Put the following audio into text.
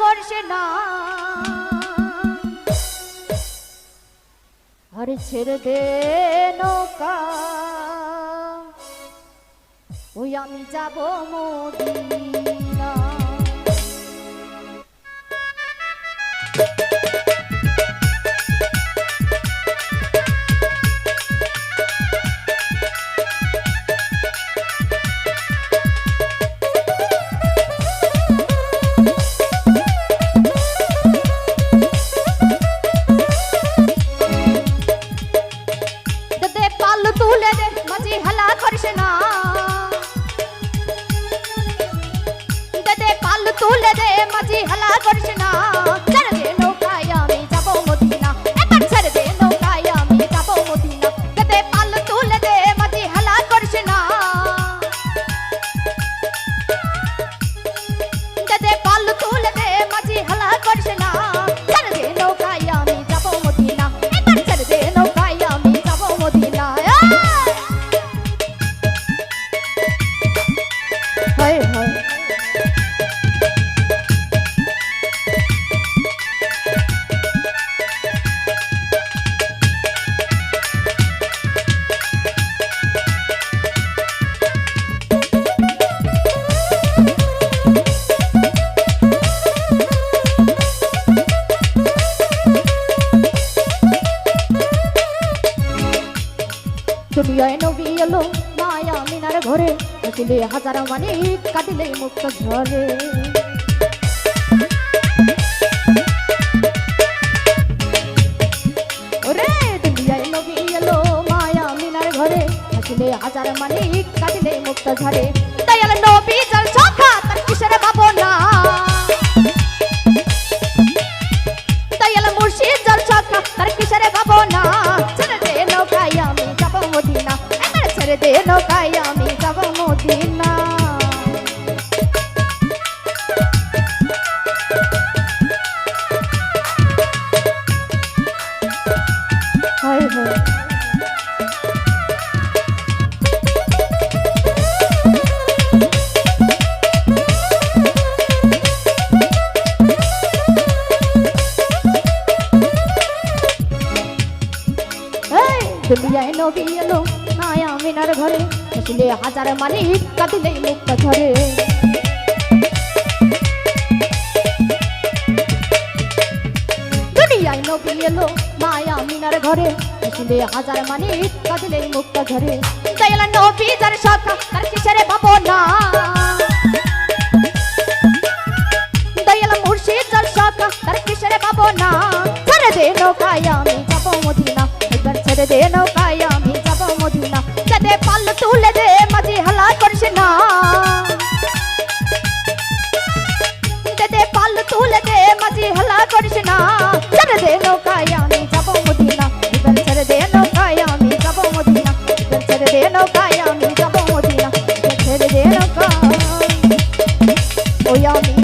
করছে না। আরে ছেড়ে দে নৌকা। ওই আমি যাব মদিনা তুলে দে মাঝি হালা করিস না, ছেড়ে দে নৌকায় আমি যাব মদিনা। এবার ছেড়ে দে নৌকায় আমি যাব মদিনা। দে পাল তুলে দে মাঝি হালা করিস না। দে পাল তুলে দে মাঝি হালা করিস না, ছেড়ে দে নৌকায় আমি যাব মদিনা। এবার ছেড়ে দে নৌকায় আমি যাব মদিনা। দুনিয়ায় নবী এলো মায়া মিনার ঘরে। কাটিলে হাজার মানে কাটিলে মুক্ত ঝরে হাজার মানে কাটিলে মুক্ত ঝরে দয়াল নবী জল সখা তার কিসের ভাবনা দে নৌকায় দুনিয়ায় নবী এলো মায়া মিনার ঘরে। হাসিলে হাজার মালিক কাঁদিলে মুক্ত ঝরে। দুনিয়ায় নবী এলো মায়া মিনার ঘরে। হাসিলে হাজার মালিক কাঁদিলে মুক্ত ঝরে। দয়াল নবী যার সখা তার কিসের ভাবনা? দয়াল মুর্শিদ যার সখা তার কিসের ভাবনা? ছেড়ে দে নৌকায় আমি যাব মদিনা ছেড়ে দে নৌকায় আমি যাব মদিনা। যাতে পাল তুলে দে মাঝি হালা করিস না। দে পাল তুলে দে মাঝি হালা করিস না। ছেড়ে দে নৌকায় আমি যাব মদিনা। এবার ছেড়ে দে নৌকায় আমি যাব মদিনা। এবার ছেড়ে দে নৌকায় আমি যাব মদিনা। ছেড়ে দে নৌকায় ওই আমি